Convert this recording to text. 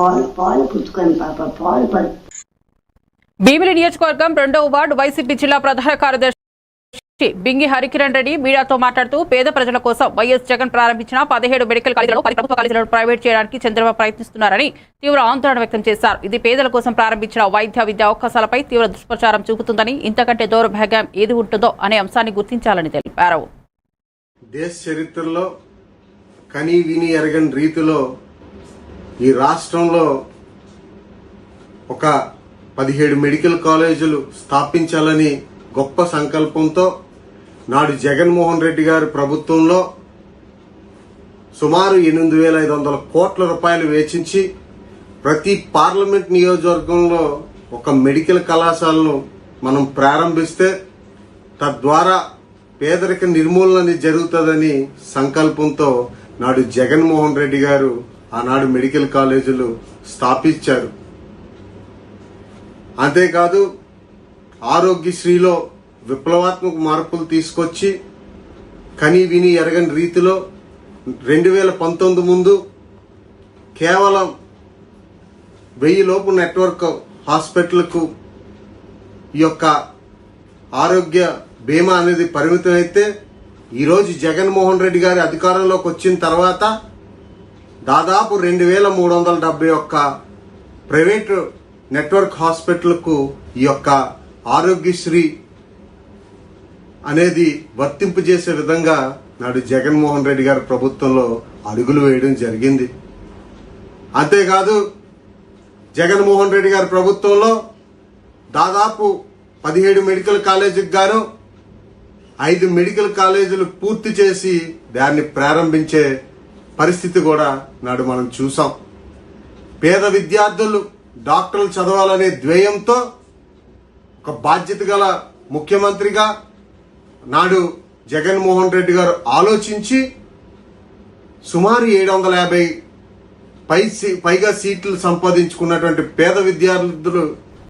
పాలు పాలు పుచ్చుకొని పాప పాలు పడు. భీమిలి నియోజకవర్గం రెండవ వార్డు వైసీపీ జిల్లా ప్రధాన కార్యదర్శి బింగి హరికిరణ్ రెడ్డి మీడియాతో మాట్లాడుతూ పేద ప్రజల కోసం వైఎస్ జగన్ ప్రారంభించిన పదిహేడు మెడికల్ కాలేజీలు పది ప్రభుత్వ కాలేజీలను ప్రైవేట్ చేయడానికి చంద్రబాబు ప్రయత్నిస్తున్నారని తీవ్ర ఆందోళన వ్యక్తం చేశారు. ఇది పేదల కోసం ప్రారంభించిన వైద్య విద్యా అవకాశాలపై తీవ్ర దుష్ప్రచారం చూపుతుందని ఇంతకంటే దౌర్భాగ్యం ఏది ఉంటుందో అనే అంశాన్ని గుర్తించాలని తెలిపారు. దేశ చరిత్రలో కని విని ఎరగని రీతిలో ఈ రాష్ట్రంలో ఒక పదిహేడు మెడికల్ కాలేజీలు స్థాపించాలని గొప్ప సంకల్పంతో నాడు జగన్మోహన్ రెడ్డి గారి ప్రభుత్వంలో సుమారు ఎనిమిది వేల ఐదు వందల కోట్ల రూపాయలు వేచించి ప్రతి పార్లమెంట్ నియోజకవర్గంలో ఒక మెడికల్ కళాశాలను మనం ప్రారంభిస్తే తద్వారా పేదరిక నిర్మూలన జరుగుతుందని సంకల్పంతో నాడు జగన్మోహన్ రెడ్డి గారు ఆనాడు మెడికల్ కాలేజీలు స్థాపించారు. అంతేకాదు ఆరోగ్యశ్రీలో విప్లవాత్మక మార్పులు తీసుకొచ్చి కని విని ఎరగని రీతిలో రెండు వేల పంతొమ్మిది ముందు కేవలం వెయ్యి లోపు నెట్వర్క్ హాస్పిటల్కు ఈ యొక్క ఆరోగ్య బీమా అనేది పరిమితం అయితే ఈరోజు జగన్మోహన్ రెడ్డి గారి అధికారంలోకి వచ్చిన తర్వాత దాదాపు రెండు వేల మూడు వందల డెబ్బై ఒక్క ప్రైవేటు నెట్వర్క్ హాస్పిటల్కు ఈ యొక్క ఆరోగ్యశ్రీ అనేది వర్తింపు చేసే విధంగా నాడు జగన్మోహన్ రెడ్డి గారి ప్రభుత్వంలో అడుగులు వేయడం జరిగింది. అంతేకాదు జగన్మోహన్ రెడ్డి గారి ప్రభుత్వంలో దాదాపు పదిహేడు మెడికల్ కాలేజీకి గాను ఐదు మెడికల్ కాలేజీలు పూర్తి చేసి దాన్ని ప్రారంభించే పరిస్థితి కూడా నాడు మనం చూసాం. పేద విద్యార్థులు డాక్టర్లు చదవాలనే ధ్యేయంతో ఒక బాధ్యత గల ముఖ్యమంత్రిగా నాడు జగన్మోహన్ రెడ్డి గారు ఆలోచించి సుమారు ఏడు వందల యాభై పై సీ- పైగా సీట్లు సంపాదించుకున్నటువంటి పేద విద్యార్థులు